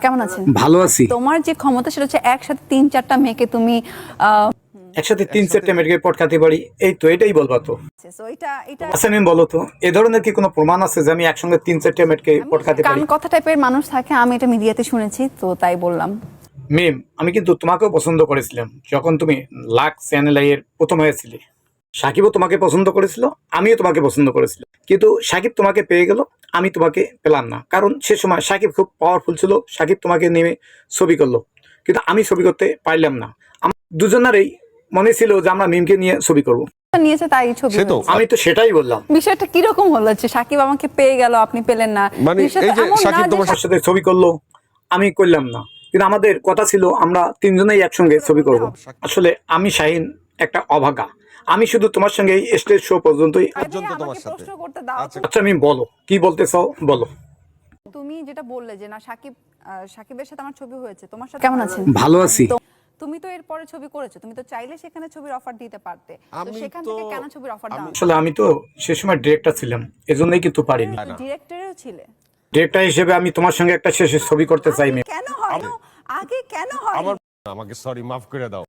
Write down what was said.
কেমন আছেন? ভালো আছি। তোমার যে ক্ষমতা সেটা হচ্ছে একসাথে তিন চারটা মেয়েকে তুমি একসাথে তিন চারটে মেয়েকে পট খাতে পারি। এই তো এটাই বলবা তো। আচ্ছা বলো তো এ ধরনের কি কোনো প্রমাণ আছে যে আমি একসঙ্গে তিন চারটে মেয়েকে পট খাতে পারি? কথা টাইপের মানুষ থাকে আমি এটা মিডিয়াতে শুনেছি তো তাই বললাম। মিম আমি কিন্তু তোমাকেও পছন্দ করেছিলাম যখন তুমি লাখ চ্যানেল এর প্রথম হয়েছিলে। সাকিবও তোমাকে পছন্দ করেছিল আমিও তোমাকে পছন্দ করেছিলাম। কিন্তু সাকিব তোমাকে পেয়ে গেল আমি তোমাকে পেলাম না। কারণ সে সময় সাকিব খুব পাওয়ারফুল ছিল সাকিব তোমাকে নেমে ছবি করল। কিন্তু আমি ছবি করতে পারলাম না। আমার দুজনেরই মনে ছিল যে আমরা মিমকে নিয়ে ছবি করব। নিয়েছে তাই ছবি তো। আমি তো সেটাই বললাম। বিষয়টা কীরকম হলো যে সাকিব আমাকে পেয়ে গেল আপনি পেলেন না? মানে এই যে সাকিব তোমার সাথে ছবি করল আমি করলাম না। কিন্তু আমাদের কথা ছিল আমরা তিনজনেই একসঙ্গে ছবি করব। আসলে আমি শাহিন একটা অভাগা। আমি শুধু তোমার সঙ্গে এই স্টেজ শো পর্যন্তই পর্যন্ত তোমার সাথে। প্রশ্ন করতে দাও আচ্ছা। আচ্ছা আমি বলো। কি বলতে চাও? বলো। তুমি যেটা বললে যে না সাকিব সাকিবের সাথে আমার ছবি হয়েছে তোমার সাথে কেমন আছেন? ভালো আছি। তো তুমি তো এরপরে ছবি করেছ তুমি তো চাইলে সেখানে ছবির অফার দিতে পারতে। তো সেখান থেকে কেন ছবির অফার দাও? আসলে আমি তো সে সময় ডিরেক্টর ছিলাম এজন্যই কিন্তু পারিনি। ডিরেক্টরেও ছিলে। ডিরেক্টর হিসেবে আমি তোমার সঙ্গে একটা শেষে ছবি করতে চাই কেন হয়? আগে কেন হয়? আমার আমাকে সরি মাফ করে দাও।